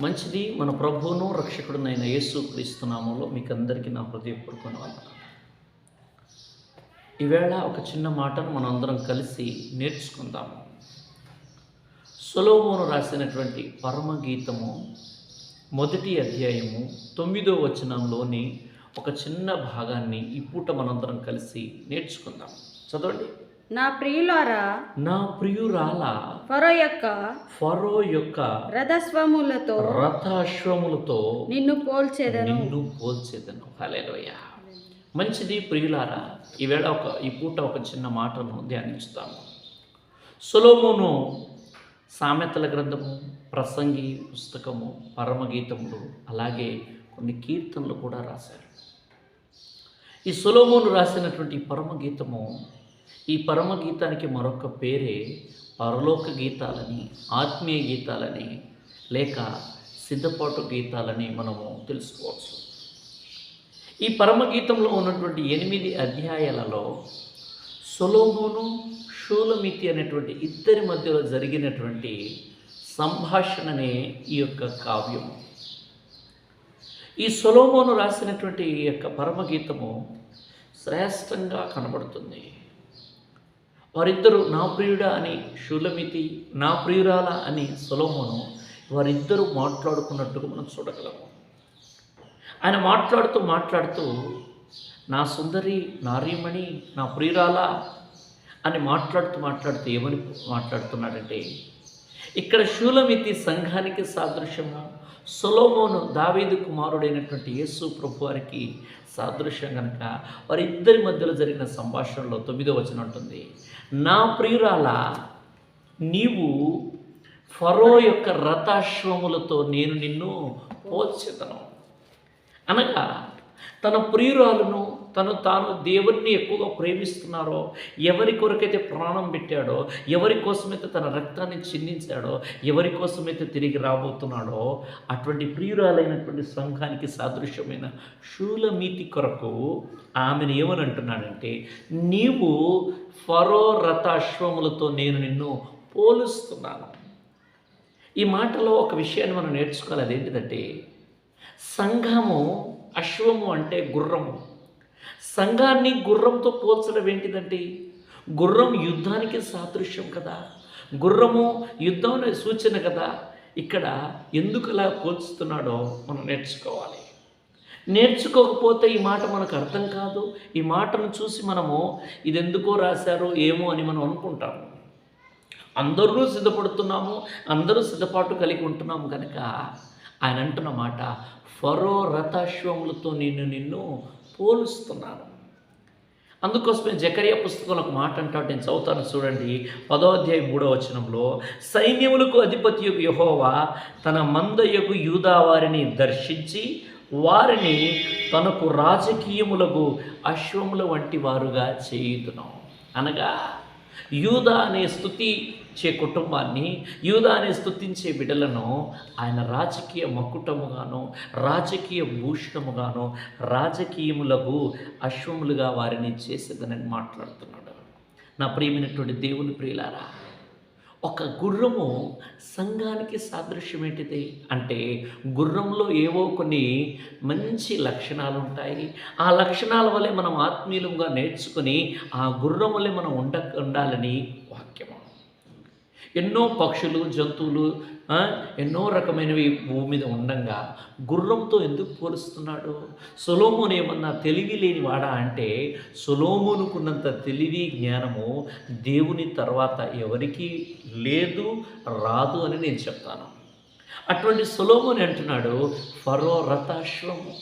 మంచిది. మన ప్రభువును రక్షకుడునైన యేసు క్రీస్తునామంలో మీకు అందరికీ నా హృదయపూర్వక వందనాలు. ఈవేళ ఒక చిన్న మాటను మనందరం కలిసి నేర్చుకుందాము సొలోమోను రాసినటువంటి పరమగీతము మొదటి అధ్యాయము తొమ్మిదో వచనంలోని ఒక చిన్న భాగాన్ని ఈ పూట మనందరం కలిసి నేర్చుకుందాం. చదవండి. నా ప్రియులారా నా ప్రియురాల ఫరో యొక్క ఫరో యొక్క రథస్వములతో రథాశ్వములతో నిన్ను పోల్చేదను. నిన్ను పోల్చేదను. హల్లెలూయా. మంచిది ప్రియులారా ఈవేళ ఒక ఈ పూట ఒక చిన్న మాటను ధ్యానించుతాము. సొలోమోను సామెతల గ్రంథము ప్రసంగి పుస్తకము పరమగీతములు అలాగే కొన్ని కీర్తనలు కూడా రాశారు. ఈ సొలోమోను రాసినటువంటి పరమగీతము ఈ పరమ గీతానికి మరొక పేరే పరలోక గీతాలని ఆత్మీయ గీతాలని లేక సిద్ధపాటు గీతాలని మనము తెలుసుకోవచ్చు. ఈ పరమగీతంలో ఉన్నటువంటి ఎనిమిది అధ్యాయాలలో సొలోమోను షూలమితి అనేటువంటి ఇద్దరి మధ్యలో జరిగినటువంటి సంభాషణనే ఈ యొక్క కావ్యం. ఈ సొలోమోను రాసినటువంటి ఈ యొక్క పరమగీతము శ్రేష్టంగా కనబడుతుంది. వారిద్దరూ నా ప్రియుడా అని షూలమితి నా ప్రియురాల అని సొలోమోను వారిద్దరూ మాట్లాడుకున్నట్టుగా మనం చూడగలము. ఆయన మాట్లాడుతూ మాట్లాడుతూ నా సుందరి నారీమణి నా ప్రియురాల అని మాట్లాడుతూ మాట్లాడుతూ ఏమని మాట్లాడుతున్నాడంటే ఇక్కడ శూలమితి సంఘానికి సాదృశ్యము. సొలోమోను దావేది కుమారుడైనటువంటి యేసు ప్రభు వారికి సాదృశ్యం కనుక వారిద్దరి మధ్యలో జరిగిన సంభాషణలో తొమ్మిదో వచనం ఉంటుంది. నా ప్రియురాల నీవు ఫరో యొక్క రథాశ్వములతో నేను నిన్ను పోల్చెదను. అనగా తన ప్రియురాలను తను తాను దేవుణ్ణి ఎక్కువగా ప్రేమిస్తున్నారో ఎవరి కొరకైతే ప్రాణం పెట్టాడో ఎవరి కోసమైతే తన రక్తాన్ని చిందించాడో ఎవరి కోసమైతే తిరిగి రాబోతున్నాడో అటువంటి ప్రియురాలైనటువంటి సంఘానికి సాదృశ్యమైన శూలమీతి కొరకు ఆమెను ఏమని అంటున్నాడంటే నీవు ఫరో రథాశ్వములతో నేను నిన్ను పోలుస్తున్నాను. ఈ మాటలో ఒక విషయాన్ని మనం నేర్చుకోవాలి. అదేంటిదంటే సంఘము అశ్వము అంటే గుర్రము. సంఘాన్ని గుర్రంతో పోల్చడం ఏంటిదంటే గుర్రం యుద్ధానికి సాదృశ్యం కదా. గుర్రము యుద్ధం అనే సూచన కదా. ఇక్కడ ఎందుకు అలా పోల్చుతున్నాడో మనం నేర్చుకోవాలి. నేర్చుకోకపోతే ఈ మాట మనకు అర్థం కాదు. ఈ మాటను చూసి మనము ఇది ఎందుకో రాశారో ఏమో అని మనం అనుకుంటాము. అందరూ సిద్ధపడుతున్నాము అందరూ సిద్ధపాటు కలిగి ఉంటున్నాము కనుక ఆయన అంటున్న మాట ఫరో రథాశ్వములతో నేను నిన్ను పోలుస్తున్నాను అందుకోసమే జకరియా పుస్తకంలో ఒక మాట అంటాడు నేను చదువుతాను చూడండి. పదో అధ్యాయం మూడో వచనంలో సైన్యములకు అధిపతి యొక్క యహోవా తన మందయకు యూదా వారిని దర్శించి వారిని తనకు రాజకీయములకు అశ్వముల వంటి వారుగా చేయుదును. అనగా యూదా అనే స్థుతి చే కుటుంబాన్ని యూదాని స్థుతించే బిడ్డలను ఆయన రాజకీయ మకుటముగాను రాజకీయ భూషణముగాను రాజకీయములకు అశ్వములుగా వారిని చేసేదనని మాట్లాడుతున్నాడు. నా ప్రియమైనటువంటి దేవుని ప్రియులారా ఒక గుర్రము సంఘానికి సాదృశ్యం ఏంటిది అంటే గుర్రంలో ఏవో కొన్ని మంచి లక్షణాలు ఉంటాయి ఆ లక్షణాల వల్లే మనం ఆత్మీయులుగా నేర్చుకుని ఆ గుర్రం వల్లే మనం ఉండ ఉండాలని వాక్యము. ఎన్నో పక్షులు జంతువులు ఎన్నో రకమైనవి భూమి మీద ఉండంగా గుర్రంతో ఎందుకు పోలుస్తున్నాడు? సొలోమోను ఏమన్నా తెలివి లేని వాడా అంటే సులోమునుకున్నంత తెలివి జ్ఞానము దేవుని తర్వాత ఎవరికీ లేదు రాదు అని నేను చెప్తాను. అటువంటి సొలోమోని అంటున్నాడు ఫరో రథాశ్వము.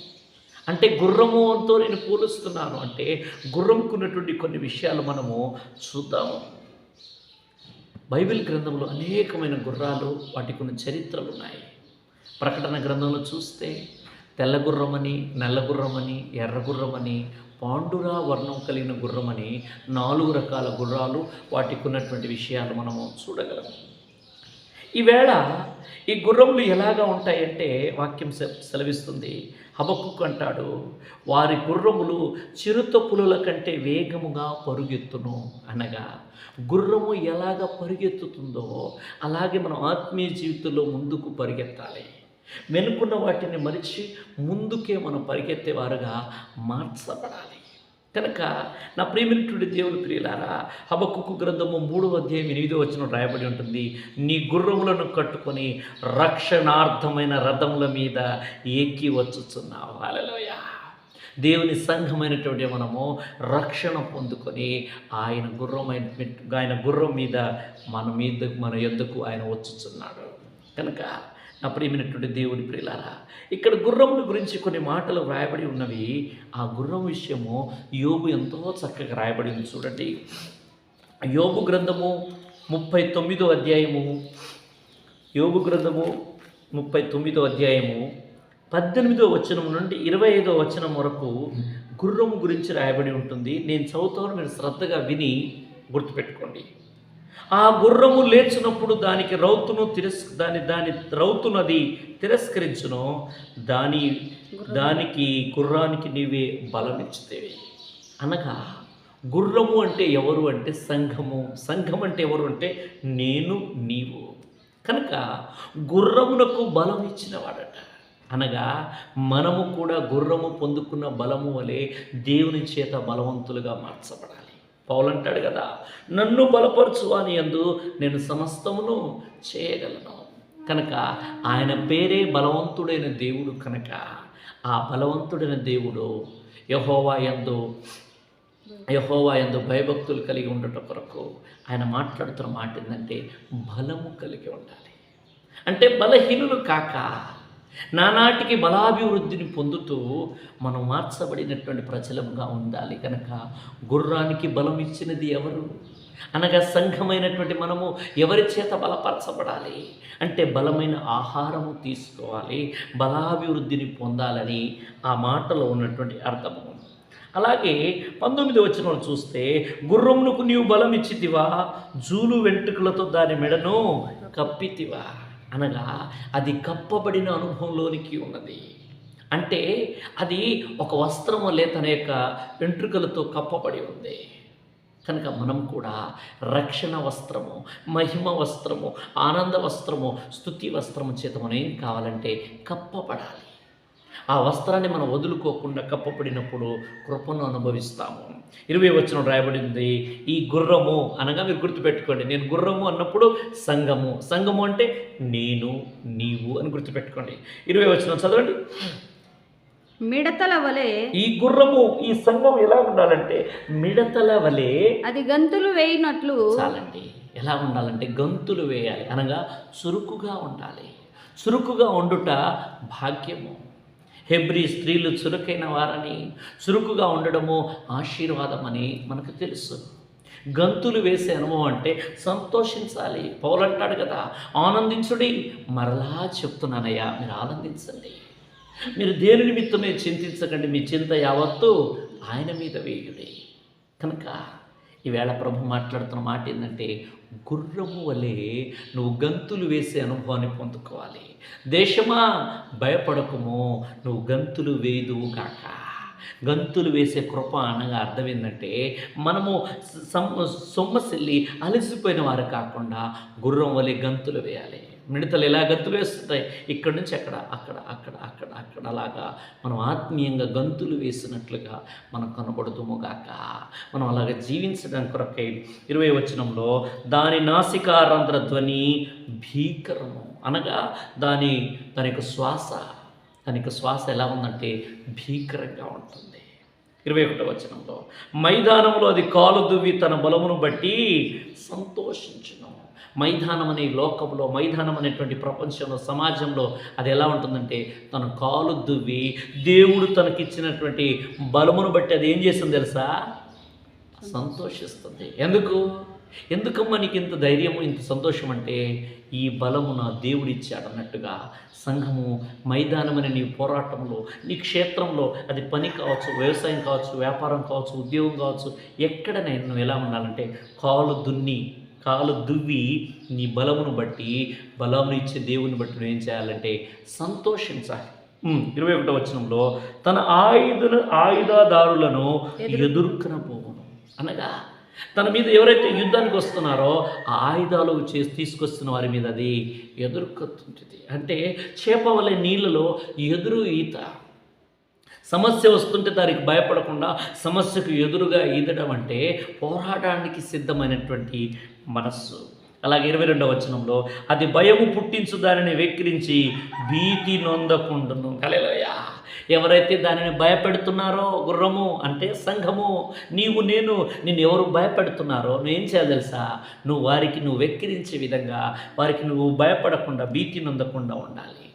అంటే గుర్రముతో నేను పోలుస్తున్నాను అంటే గుర్రంకున్నటువంటి కొన్ని విషయాలు మనము చూద్దాము. బైబిల్ గ్రంథంలో అనేకమైన గుర్రాలు వాటి కొన్ని చరిత్రలు ఉన్నాయి ప్రకటన గ్రంథంలో చూస్తే తెల్ల గుర్రమని నల్ల గుర్రమని ఎర్ర గుర్రమని పాండురా వర్ణం కలిగిన గుర్రమని నాలుగు రకాల గుర్రాలు వాటికి ఉన్నటువంటి విషయాలు మనము చూడగలము ఈవేళ ఈ గుర్రములు ఎలాగా ఉంటాయంటే వాక్యం సెలవిస్తుంది. హబక్కు అంటాడు వారి గుర్రములు చిరుత పులుల కంటే వేగముగా పరుగెత్తును అనగా గుర్రము ఎలాగ పరిగెత్తుతుందో అలాగే మనం ఆత్మీయ జీవితంలో ముందుకు పరిగెత్తాలి. వెనుకున్న వాటిని మరిచి ముందుకే మనం పరిగెత్తేవారుగా మార్చబడాలి. కనుక నా ప్రియమైనటువంటి దేవుని ప్రియులారా హబకుక్కు గ్రంథము మూడవ అధ్యాయం ఎనిమిదో వచ్చిన రాయబడి ఉంటుంది. నీ గుర్రములను కట్టుకొని రక్షణార్థమైన రథముల మీద ఎక్కి వచ్చుచున్నావు. అలలోయ దేవుని సంఘమైనటువంటి మనము రక్షణ పొందుకొని ఆయన గుర్రమైన ఆయన గుర్రం మీద మన మీద మన ఎద్దుకు ఆయన వచ్చుచున్నాడు. కనుక నా ప్రియమైనటువంటి దేవుని ప్రియులారా ఇక్కడ గుర్రముల గురించి కొన్ని మాటలు వ్రాయబడి ఉన్నవి. ఆ గుర్రం విషయము యోగు ఎంతో చక్కగా రాయబడి ఉంది చూడండి. యోగు గ్రంథము ముప్పై తొమ్మిదో అధ్యాయము. యోగు గ్రంథము ముప్పై తొమ్మిదో అధ్యాయము పద్దెనిమిదో వచనం నుండి ఇరవై ఐదో వచనం వరకు గుర్రము గురించి రాయబడి ఉంటుంది. నేను చదువుతాను మీరు శ్రద్ధగా విని గుర్తుపెట్టుకోండి. ఆ గుర్రము లేచినప్పుడు దానికి రౌతును తిరస్ దాని దాని రౌతునది తిరస్కరించును. దాని దానికి గుర్రానికి నీవే బలమిచ్చుతేవి అనగా గుర్రము అంటే ఎవరు అంటే సంఘము. సంఘం అంటే ఎవరు అంటే నేను నీవు. కనుక గుర్రమునకు బలం ఇచ్చినవాడట. అనగా మనము కూడా గుర్రము పొందుకున్న బలము వలె దేవుని చేత బలవంతులుగా మార్చబడాలి. పౌలంటాడు కదా నన్ను బలపరచు అని ఎందు నేను సమస్తమును చేయగలను. కనుక ఆయన పేరే బలవంతుడైన దేవుడు కనుక ఆ బలవంతుడైన దేవుడు యహోవా యందు యహోవా ఎందు భయభక్తులు కలిగి ఉండటం కొరకు ఆయన మాట్లాడుతున్న మాట ఏంటంటే బలము కలిగి ఉండాలి. అంటే బలహీనులు కాక నానాటికి బలాభివృద్ధిని పొందుతూ మనం మార్చబడినటువంటి ప్రజలముగా ఉండాలి కనుక గుర్రానికి బలం ఇచ్చినది ఎవరు? అనగా సంఘమైనటువంటి మనము ఎవరి చేత బలపరచబడాలి? అంటే బలమైన ఆహారము తీసుకోవాలి బలాభివృద్ధిని పొందాలని ఆ మాటలో ఉన్నటువంటి అర్థము. అలాగే పంతొమ్మిది వచ్చిన చూస్తే గుర్రమునకు నీవు బలం ఇచ్చితివా జూలు వెంట్రుకలతో దాని మెడను కప్పితివా? అనగా అది కప్పబడిన అనుభవంలోనికి ఉన్నది. అంటే అది ఒక వస్త్రము వల్లే యొక్క వెంట్రుకలతో కప్పబడి ఉంది. కనుక మనం కూడా రక్షణ వస్త్రము మహిమ వస్త్రము ఆనంద వస్త్రము స్థుతి వస్త్రము చేత మనం ఏం కావాలంటే కప్పబడాలి. ఆ వస్త్రాన్ని మనం వదులుకోకుండా కప్పబడినప్పుడు కృపను అనుభవిస్తాము. ఇరవై వచ్చిన రాయబడింది ఈ గుర్రము అనగా మీరు గుర్తుపెట్టుకోండి నేను గుర్రము అన్నప్పుడు సంఘము సంఘము అంటే నేను నీవు అని గుర్తుపెట్టుకోండి. ఇరవై వచ్చిన చదవండి. మిడతల వలె ఈ గుర్రము ఈ సంఘం ఎలా ఉండాలంటే మిడతల వలె అది గంతులు వేయినట్లు చాలండి. ఎలా ఉండాలంటే గంతులు వేయాలి అనగా చురుకుగా ఉండాలి. చురుకుగా ఉండుట భాగ్యము. హెబ్రి స్త్రీలు చురుకైన వారని చురుకుగా ఉండడము ఆశీర్వాదమని మనకు తెలుసు. గంతులు వేసే అనుభవం అంటే సంతోషించాలి. పౌలంటాడు కదా ఆనందించుడి మరలా చెప్తున్నానయ్యా మీరు ఆనందించండి. మీరు దేని నిమిత్తమే చింతించకండి మీ చింత యావత్తు ఆయన మీద వేయుడి. కనుక ఈవేళ ప్రభు మాట్లాడుతున్న మాట ఏంటంటే గుర్రము వలె నువ్వు గంతులు వేసే అనుభవాన్ని పొందుకోవాలి. దేశమా భయపడకము నువ్వు గంతులు వేదువు కాక. గంతులు వేసే కృప అనగా అర్థం ఏంటంటే మనము సొమ్మ సొమ్మసిల్లి అలసిపోయిన వారు కాకుండా గుర్రం వలె గంతులు వేయాలి. మిడతలు ఎలా గంతులు వేస్తుంటాయి? ఇక్కడి నుంచి అక్కడ అక్కడ అక్కడ అక్కడ అక్కడ అలాగా మనం ఆత్మీయంగా గంతులు వేసినట్లుగా మనం కనబడుతుముగాక మనం అలాగ జీవించడానికి కొరకై ఇరవై వచనంలో దాని నాసికారంధ్ర ధ్వని భీకరము అనగా దాని దాని యొక్క శ్వాస దాని యొక్క శ్వాస ఎలా ఉందంటే భీకరంగా ఉంటుంది. ఇరవై ఒకటో వచనంలో మైదానంలో అది కాలు దువ్వి తన బలమును బట్టి సంతోషించను. మైదానం అనే లోకంలో మైదానం అనేటువంటి ప్రపంచంలో సమాజంలో అది ఎలా ఉంటుందంటే తన కాలు దువ్వి దేవుడు తనకిచ్చినటువంటి బలమును బట్టి అది ఏం చేస్తుంది తెలుసా? సంతోషిస్తుంది. ఎందుకు? ఎందుకమ్మా నీకు ఇంత ధైర్యము ఇంత సంతోషం అంటే ఈ బలము నా దేవుడు ఇచ్చాడు అన్నట్టుగా సంఘము మైదానమని నీ పోరాటంలో నీ క్షేత్రంలో అది పని కావచ్చు వ్యవసాయం కావచ్చు వ్యాపారం కావచ్చు ఉద్యోగం కావచ్చు ఎక్కడ నేను ఎలా ఉండాలంటే కాలు దున్ని కాలు దువ్వి నీ బలమును బట్టి బలమును ఇచ్చే దేవుని బట్టి నువ్వు ఏం చేయాలంటే సంతోషించాలి. ఇరవై ఒకటో వచనంలో తన ఆయుధ ఆయుధాదారులను ఎదుర్కొనబోవును. అనగా తన మీద ఎవరైతే యుద్ధానికి వస్తున్నారో ఆ ఆయుధాలు చేసి తీసుకొస్తున్న వారి మీద అది ఎదుర్కొంటుంది. అంటే చేప వలె నీళ్ళలో ఎదురు ఈత. సమస్య వస్తుంటే దానికి భయపడకుండా సమస్యకు ఎదురుగా ఈదడం అంటే పోరాటానికి సిద్ధమైనటువంటి మనస్సు. అలాగే ఇరవై రెండవ వచనంలో అది భయము పుట్టించు దానిని వెక్కిరించి భీతి నొందకుండును. కలెలోయ ఎవరైతే దానిని భయపెడుతున్నారో గుర్రము అంటే సంఘము నీవు నేను నిన్ను ఎవరు భయపెడుతున్నారో నువ్వేం చేయాలి తెలుసా? నువ్వు వారికి నువ్వు వెక్కిరించే విధంగా వారికి నువ్వు భయపడకుండా భీతి నొందకుండా ఉండాలి.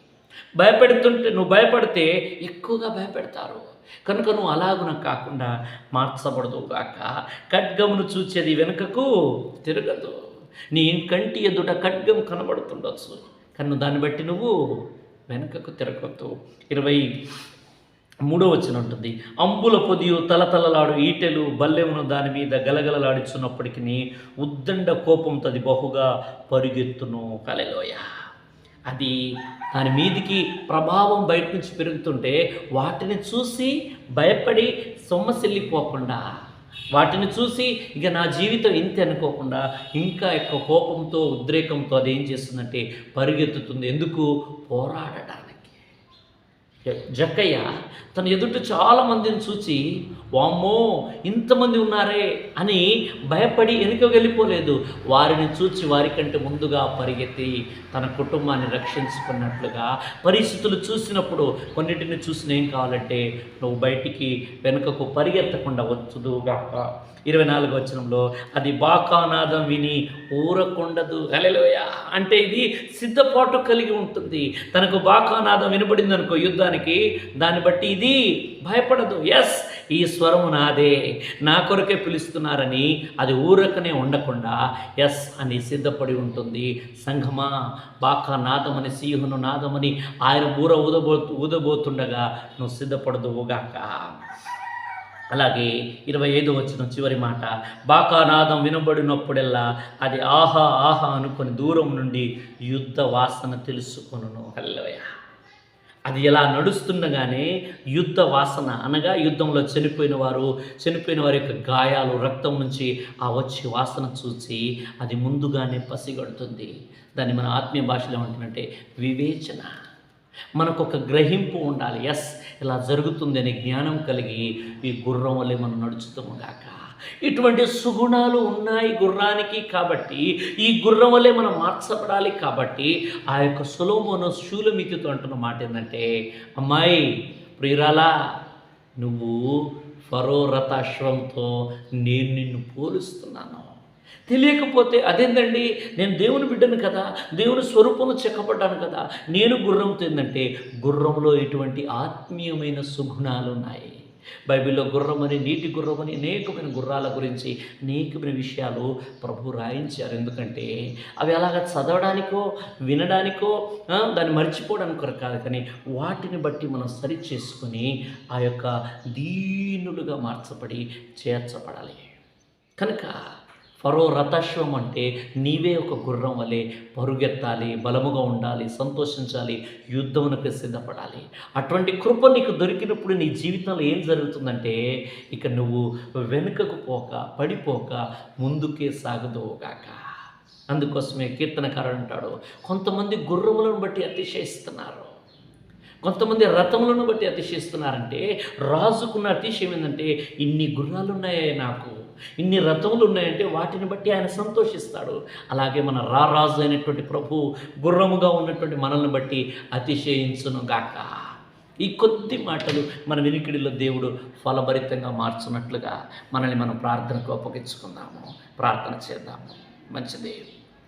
భయపెడుతుంటే నువ్వు భయపడితే ఎక్కువగా భయపెడతారు. కనుక నువ్వు అలాగున కాకుండా మార్చబడదు కాక ఖడ్గమును చూచేది వెనుకకు తిరగదు. నీ కంటి ఎదుట ఖడ్గం కనబడుతుండొచ్చు. కన్ను దాన్ని బట్టి నువ్వు వెనుకకు తిరగొద్దు. ఇరవై మూడో వచ్చిన ఉంటుంది. అంబుల పొదియు తలతలలాడు ఈటెలు బల్లెమును దాని మీద గలగలలాడుచున్నప్పటికీ ఉద్దండ కోపంతో అది బహుగా పరుగెత్తును. కలెలోయ అది దాని మీదికి ప్రభావం బయట నుంచి పెరుగుతుంటే వాటిని చూసి భయపడి సొమ్మసిల్లిపోకుండా వాటిని చూసి ఇక నా జీవితం ఇంతే అనుకోకుండా ఇంకా ఎక్కువ కోపంతో ఉద్రేకంతో అది ఏం చేస్తుందంటే పరిగెత్తుతుంది. ఎందుకు? పోరాడటం జక్కయ్య తన ఎదుట చాలా మందిని చూసి వామ్మో ఇంతమంది ఉన్నారే అని భయపడి వెనుక వెళ్ళిపోలేదు. వారిని చూచి వారికంటే ముందుగా పరిగెత్తి తన కుటుంబాన్ని రక్షించుకున్నట్లుగా పరిస్థితులు చూసినప్పుడు కొన్నిటిని చూసిన ఏం కావాలంటే నువ్వు బయటికి వెనుకకు పరిగెత్తకుండా వచ్చుదుగాక ఇరవై నాలుగు వచనంలో అది బాకానాదం విని ఊరకుండదు. అలెలోయ అంటే ఇది సిద్ధపాటు కలిగి ఉంటుంది. తనకు బాకానాదం వినబడింది అనుకో యుద్ధానికి దాన్ని బట్టి ఇది భయపడదు. ఎస్ ఈ స్వరము నాదే. నా కొరకే పిలుస్తున్నారని అది ఊరకనే ఉండకుండా ఎస్ అని సిద్ధపడి ఉంటుంది. సంఘమా బాకా నాదమని సీహును నాదమని ఆయన ఊర ఊదబో ఊదబోతుండగా నువ్వు సిద్ధపడదువుగాక అలాగే ఇరవై ఐదు వచ్చిన చివరి మాట. బాకానాదం వినబడినప్పుడల్లా అది ఆహా ఆహా అనుకొని దూరం నుండి యుద్ధ వాసన తెలుసుకొనును. హల్లవయా అది ఎలా నడుస్తుండగానే యుద్ధ వాసన అనగా యుద్ధంలో చనిపోయిన వారు చనిపోయిన వారి యొక్క గాయాలు రక్తం నుంచి ఆ వచ్చే వాసన చూసి అది ముందుగానే పసిగడుతుంది. దాన్ని మన ఆత్మీయ భాషలో ఏమంటుందంటే వివేచన. మనకు ఒక గ్రహింపు ఉండాలి. ఎస్ ఇలా జరుగుతుంది అనే జ్ఞానం కలిగి ఈ గుర్రం వల్లే మనం నడుచుతాము గాక. ఇటువంటి సుగుణాలు ఉన్నాయి గుర్రానికి కాబట్టి ఈ గుర్రం వల్లే మనం మార్చబడాలి కాబట్టి ఆ యొక్క సులోమోను శూలమితితో అంటున్న మాట ఏంటంటే అమ్మాయి ప్రియురాలా నువ్వు ఫరో రథాశ్వంతో నేను నిన్ను పోలుస్తున్నాను. తెలియకపోతే అదేందండి? నేను దేవుని బిడ్డను కదా దేవుని స్వరూపంలో చెక్కబడ్డాను కదా. నేను గుర్రంతో ఏంటంటే గుర్రంలో ఇటువంటి ఆత్మీయమైన సుగుణాలు ఉన్నాయి బైబిల్లో గుర్రమని నీటి గుర్రమని అనేకమైన గుర్రాల గురించి అనేకమైన విషయాలు ప్రభు రాయించారు. ఎందుకంటే అవి అలాగ చదవడానికో వినడానికో దాన్ని మర్చిపోవడానికి కాదు. కానీ వాటిని బట్టి మనం సరి చేసుకుని ఆ యొక్క దీనులుగా మార్చబడి చేర్చబడాలి. కనుక ఫరో రథాశ్వం అంటే నీవే ఒక గుర్రం వలె పరుగెత్తాలి బలముగా ఉండాలి సంతోషించాలి యుద్ధమునకు సిద్ధపడాలి. అటువంటి కృప నీకు దొరికినప్పుడు నీ జీవితంలో ఏం జరుగుతుందంటే ఇక నువ్వు వెనుకకు పోక పడిపోక ముందుకే సాగదోగాక అందుకోసమే కీర్తనకారుడు అంటాడు కొంతమంది గుర్రములను బట్టి అతిశయిస్తున్నారు. కొంతమంది రథములను బట్టి అతిశయిస్తున్నారంటే రాజుకున్న అతిశయం ఏంటంటే ఇన్ని గుర్రాలు ఉన్నాయే నాకు. ఇన్ని రథములు ఉన్నాయంటే వాటిని బట్టి ఆయన సంతోషిస్తాడు. అలాగే మన రారాజు అయినటువంటి ప్రభు గుర్రముగా ఉన్నటువంటి మనల్ని బట్టి అతిశయించును గాక. ఈ కొద్ది మాటలు మన వినికిడిలో దేవుడు ఫలభరితంగా మార్చున్నట్లుగా మనల్ని మనం ప్రార్థనకు అప్పగించుకుందాము. ప్రార్థన చేద్దాము. మంచిది.